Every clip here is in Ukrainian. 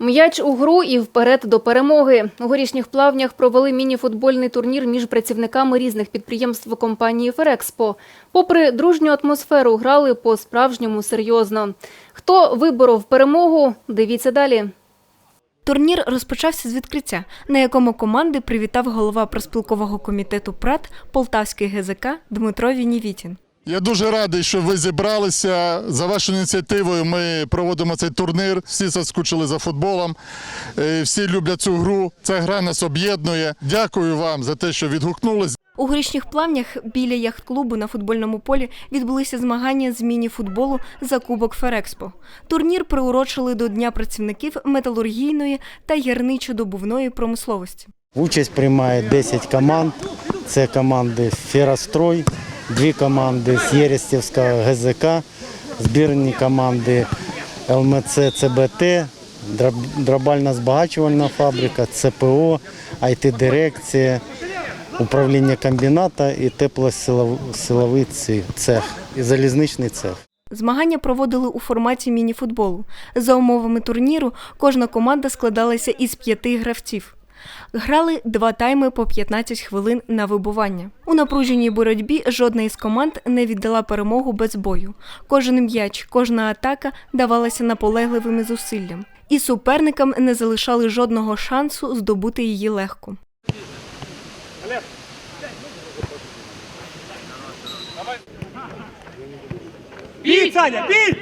М'яч у гру і вперед до перемоги. У горішніх плавнях провели міні-футбольний турнір між працівниками різних підприємств компанії Ферекспо. Попри дружню атмосферу, грали по-справжньому серйозно. Хто виборов перемогу? Дивіться далі. Турнір розпочався з відкриття, на якому команди привітав голова проспілкового комітету ПРАТ Полтавський ГЗК Дмитро Вінівітін. Я дуже радий, що ви зібралися. За вашою ініціативою ми проводимо цей турнір. Всі заскучили за футболом. Е, Всі люблять цю гру. Ця гра нас об'єднує. Дякую вам за те, що відгукнулись. У горішніх плавнях біля яхт-клубу на футбольному полі відбулися змагання з міні-футболу за Кубок Ферекспо. Турнір приурочили до Дня працівників металургійної та гірничо-добувної промисловості. Участь приймає 10 команд. Це команди Ферострой, дві команди з Єрестівського ГЗК, збірні команди ЛМЦ ЦБТ, дроб- дробальна збагачувальна фабрика, ЦПО, IT-дирекція, управління комбіната і теплосиловий цех, і залізничний цех. Змагання проводили у форматі міні-футболу. За умовами турніру кожна команда складалася із п'яти гравців. Грали два тайми по 15 хвилин на вибування. У напруженій боротьбі жодна із команд не віддала перемогу без бою. Кожен м'яч, кожна атака давалася наполегливими зусиллям. І суперникам не залишали жодного шансу здобути її легко. Бей, Саня, бей!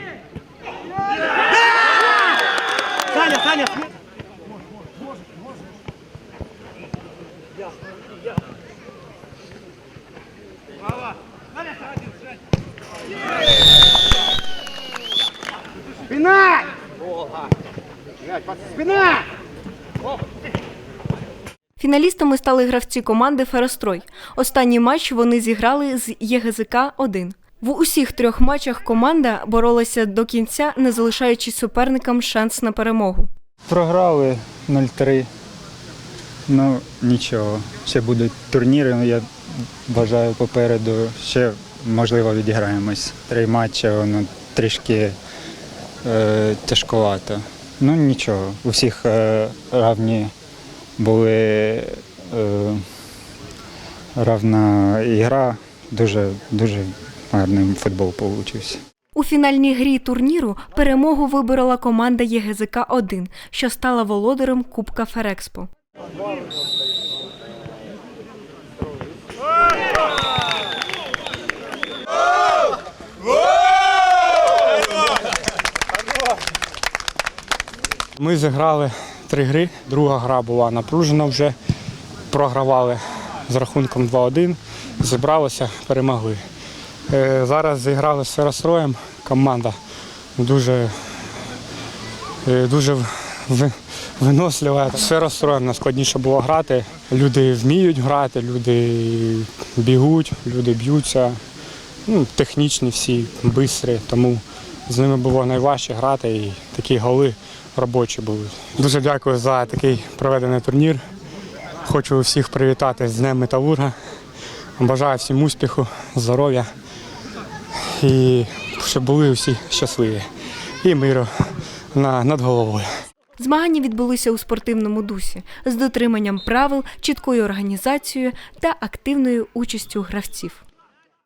Саня, Саня, Спина! Спина! Фіналістами стали гравці команди Ферострой. Останній матч вони зіграли з ЄГЗК 1 В усіх трьох матчах команда боролася до кінця, не залишаючи суперникам шанс на перемогу. Програли 0-3. Ну, нічого. Ще будуть турніри, ну, я бажаю попереду. Ще, можливо, відіграємось. Три матчі, воно трішки е, тяжковато. Ну нічого. У всіх е, равні були е, равна ігра. Дуже, дуже гарний футбол вийшов. У фінальній грі турніру перемогу виборола команда ЄГЗК 1 що стала володарем Кубка Ферекспо. Ми зіграли три гри. Друга гра була напружена вже. Програвали з рахунком 2-1. Зібралися, перемогли. Е, Зараз зіграли з Феростроєм. Команда дуже, е, дуже в- винослива. З Феростроєм найскладніше було грати. Люди вміють грати, люди бігуть, люди б'ються. Ну, технічні всі, бистрі, тому з ними було найважче грати і такі голи робочі були. Дуже дякую за такий проведений турнір. Хочу всіх привітати з Днем Металурга. Бажаю всім успіху, здоров'я і щоб були всі щасливі і миру над головою. Змагання відбулися у спортивному дусі з дотриманням правил, чіткою організацією та активною участю гравців.